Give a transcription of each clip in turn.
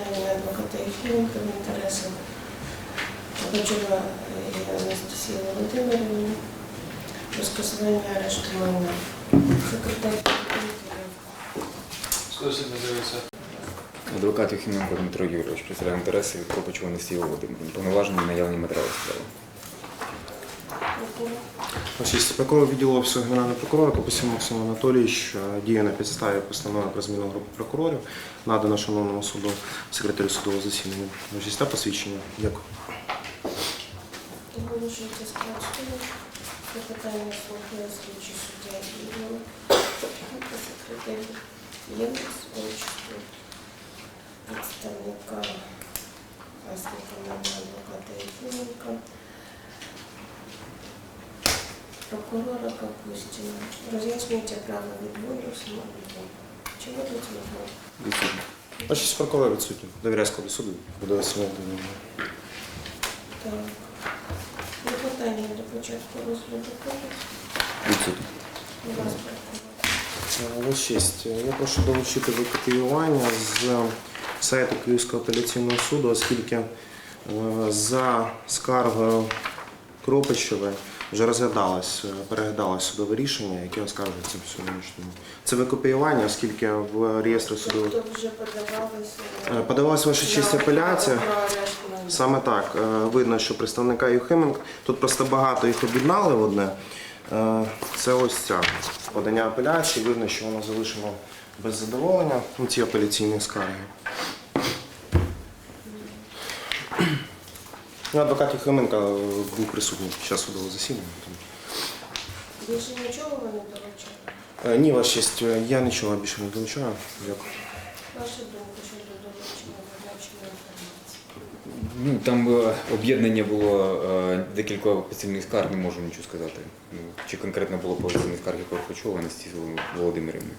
клопотання адвоката Єфіменка в інтересах Бачова Анастасії Володимирівни про скасування арешту майна. Секретар. Адвокат Юхіменко Дмитро Юрійович представляє інтереси від Кропачова Анастасії Володимирівни. Повноважені наявні матеріали справи. Ось прокурор відділу Офісу Генерального прокурора Копусів Максим Анатолійович е, діє на підставі постанови про зміну групи прокурорів, надано шановному суду секретарю судового засідання. Ось та посвідчення. Дякую. Оголошується склад суду. Клопотання слухає слідчий суддя Ігор. Секретар Ємець, Отчету представника власника адвоката Єфіменка. Прокурора Капустіна. Роз'яснюється право відводу самовідводу. Чи будуть відводи? Відсутні. Ось прокурор відсутній. Довіряю складу суду. Буде висунути. Так. Є питання до початку розгляду кодексу. Відсутні. Будь ласка, прокурор. Честь, я прошу долучити до копіювання з сайту Київського апеляційного суду, оскільки е, за скаргою Кропичевої вже розглядалось, е, переглядалось судове рішення, яке оскаржується в сьогоднішньому. Це викопіювання, оскільки в реєстрі судових Тобто вже подавалися... Е, подавалась ваша честь апеляція. Саме так. Е, Видно, що представника Юхименка, тут просто багато їх об'єднали в одне. Е, Це ось ця подання апеляції. Видно, що воно залишено без задоволення. Ну, ці апеляційні скарги. Ну, адвокат Юхименка е, був присутній під час судового засідання. Більше нічого ви не долучили? Е, Ні, ваша честь, е, я нічого більше не долучаю. Дякую. Ваша думка щодо долучення зазначеної інформації? Ну, там об'єднання було декілька офіційних скарг, не можу нічого сказати. Ну, чи конкретно було офіційній скарги Кропачова Анастасії Володимирівни.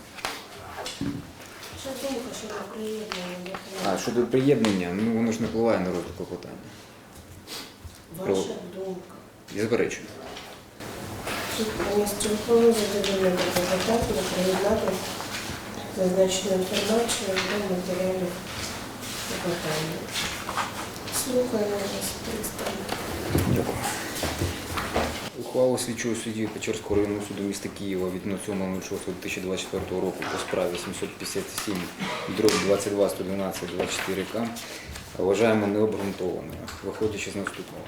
Що думка щодо приєднання А щодо приєднання, ну воно ж не впливає на розгляд клопотання. Ваша думка. Я заперечую. Приєднати зазначену інформацію до матеріалів клопотання. Слухаємо вас, представник. Дякую. Ухвалу слідчого судді Печерського районного суду міста Києва від 07.06.2024 року по справі 757 дроб 22 112 24 к вважаємо необґрунтованою, виходячи з наступного.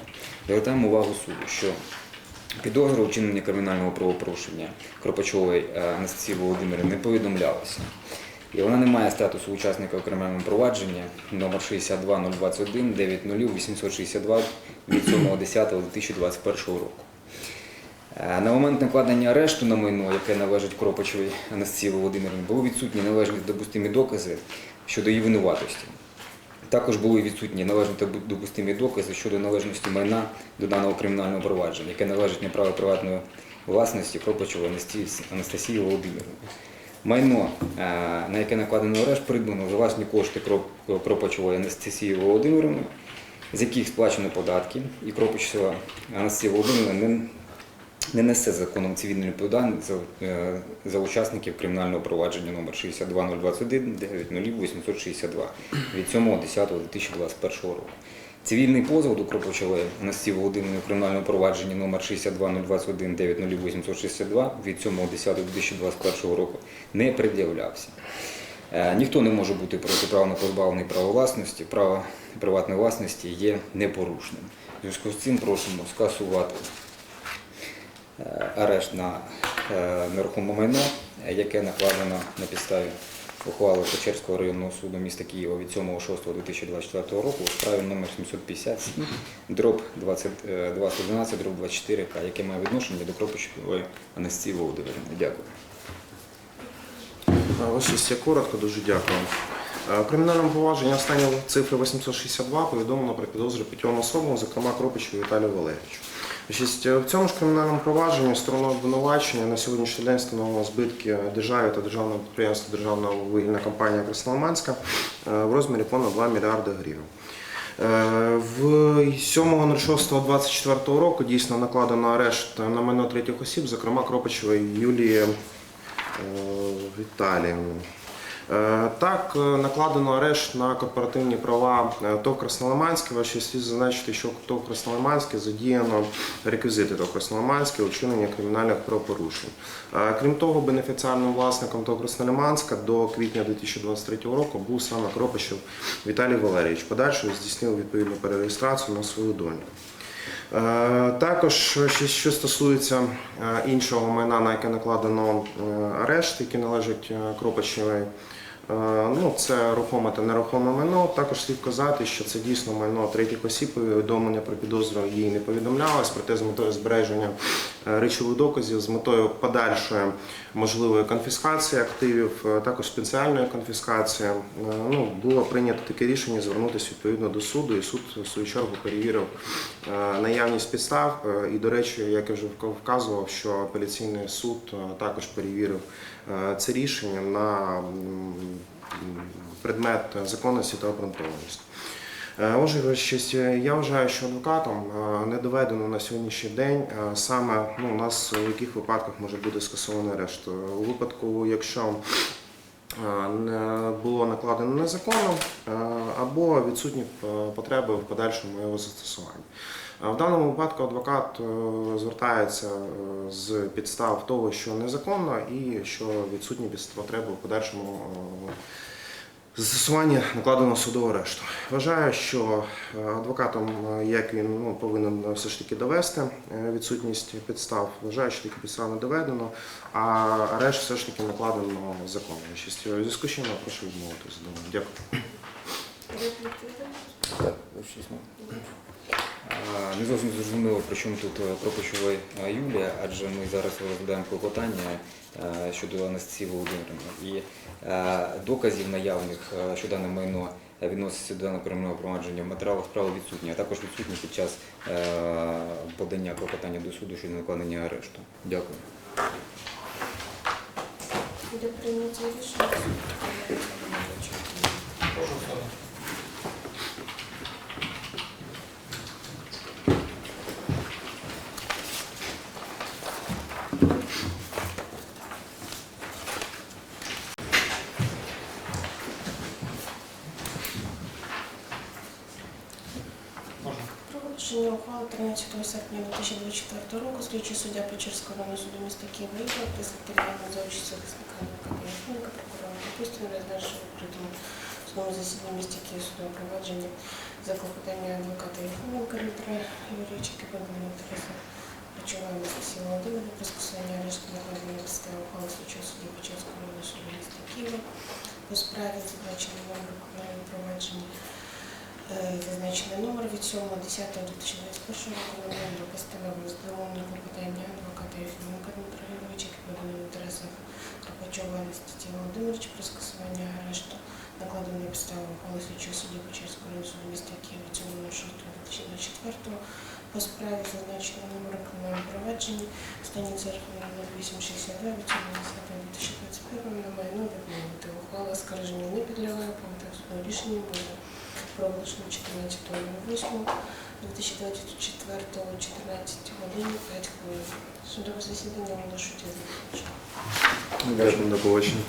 Звертаємо увагу суду, що підозра у вчиненні кримінального правопорушення Кропачової е, Анастасії Володимирівни не повідомлялася. І вона не має статусу учасника у кримінальному провадженні номер 62021 862 від 7.10.2021 року. Е, На момент накладення арешту на майно, яке належить Кропачевій Анастасії Володимирівні, були відсутні належні допустимі докази щодо її винуватості. Також були відсутні належні та допустимі докази щодо належності майна до даного кримінального провадження, яке належить на право приватної власності Кропачевої Анастасії- Володимирівни. Майно, е, на яке накладено арешт, придбано за власні кошти Кроп- Кропачевої Анастасії Володимирівни, з яких сплачено податки, і Кропачева Анастасія Володимирівна не, не несе законом цивільної відповідальності за, е, за учасників кримінального провадження номер 62021 90862 від 7.10.2021 року. Цивільний позов до Кропачової Анастасії Володимирівни у кримінальному провадженні номер 62021 90862 від 7.10.2021 року не пред'являвся. Е, Ніхто не може бути протиправно позбавлений права власності. Право приватної власності є непорушним. В зв'язку з цим просимо скасувати арешт на е, нерухоме майно, е, яке накладено на підставі ухвали Печерського районного суду міста Києва від 7.06.2024 року у справі номер 757 дроб 2211 дроб 24 к яке має відношення до Кропочової Анастасії Володимирівни. Дякую. Честь, я коротко, дуже дякую. Е, кримінальному провадженні останні цифри 862 повідомлено про підозру п'ятьом особам, зокрема Кропичу Віталію Валерійовичу. Е, В цьому ж кримінальному провадженні стороною обвинувачення на сьогоднішній день встановлено збитки державі та державного підприємства Державна вугільна компанія Красноманська е, в розмірі понад 2 мільярди гривень. Е, В 7.06.24 року дійсно накладено арешт на майно третіх осіб, зокрема Кропичевої Юлії Віталіївни. Е, Так, е, накладено арешт на корпоративні права е, ТОВ Краснолиманське. Ваше слід зазначити, що ТОВ Краснолиманське задіяно реквізити ТОВ Краснолиманське у вчинення кримінальних правопорушень. Крім того, бенефіціарним власником ТОВ Краснолиманська до квітня 2023 року був саме Кропищев Віталій Валерійович. Подальшою здійснив відповідну перереєстрацію на свою доньку. Е, Також, що, стосується е, іншого майна, на яке накладено е, арешт, який належить е, Кропачевій, ну, це рухоме та нерухоме майно. Також слід казати, що це дійсно майно третіх осіб, повідомлення про підозру їй не повідомлялось, проте з метою збереження речових доказів, з метою подальшої можливої конфіскації активів, е, також спеціальної конфіскації, е, ну, було прийнято таке рішення звернутися відповідно до суду, і суд в свою чергу перевірив е, наявність підстав. Е, І, до речі, як я вже вказував, що апеляційний суд е, також перевірив е, це рішення на предмет законності та обґрунтованості. Е, Отже, честь, е, я вважаю, що адвокатом е, не доведено на сьогоднішній день саме ну, у нас в яких випадках може бути скасований арешт. У випадку, якщо не було накладено незаконно або відсутні потреби в подальшому його застосуванні. В даному випадку адвокат звертається з підстав того, що незаконно, і що відсутні потреби в подальшому застосування накладеного судового арешту. Вважаю, що е, адвокатом, е, як він ну, повинен все ж таки довести е, відсутність підстав. Вважаю, що такі підстав не доведено, а арешт все ж таки накладено законом. Щастя, У зв'язку з чим я прошу відмовити задоволення. Дякую. Не зовсім зрозуміло, при чому тут е, е, Юлія, адже ми зараз розглядаємо клопотання е, щодо Анастасії Володимирівни. І доказів наявних, що дане майно відноситься до даного кримінального провадження в матеріалах справи відсутні, а також відсутні під час подання клопотання до суду щодо накладення арешту. Дякую. Де прийняття рішення? Прошу 11 серпня 2024 року слідчий суддя Печерського суду міста Києва Ігор та секретаріального завідувача захисника Капіяхунка, прокурора Капустина, розглянувши відкритому судовому засіданні міста Києва судове провадження за клопотання адвоката Єфименка Дмитра Юрійовича Кипенко Тараса Речова Анастасії Володимирівна про скасування арешту накладення підстави ухвали слідчого судді Печерського району суду міста Києва у справі зазначеного номеру провадження Зазначений номер від 7.10.2021 року номер до постанови здоволення клопотання адвоката Єфіменка Дмитра Юрійовича, який поданий в інтересах Карпачова Анастасії Володимировича про скасування арешту накладеної підстави ухвали слідчого судді Печерського району суду міста Києва 7.06.2024 по справі зазначеного номеру кримінального провадження стані церкви 0862 від 7.10.2021 на майно відмовити. Ухвала скарження не підлягає, повинна судове рішення буде проголошено 14.08.2024 14 годин 5 хвилин. Судове засідання оголошується закінченим. Дякую, до побачення.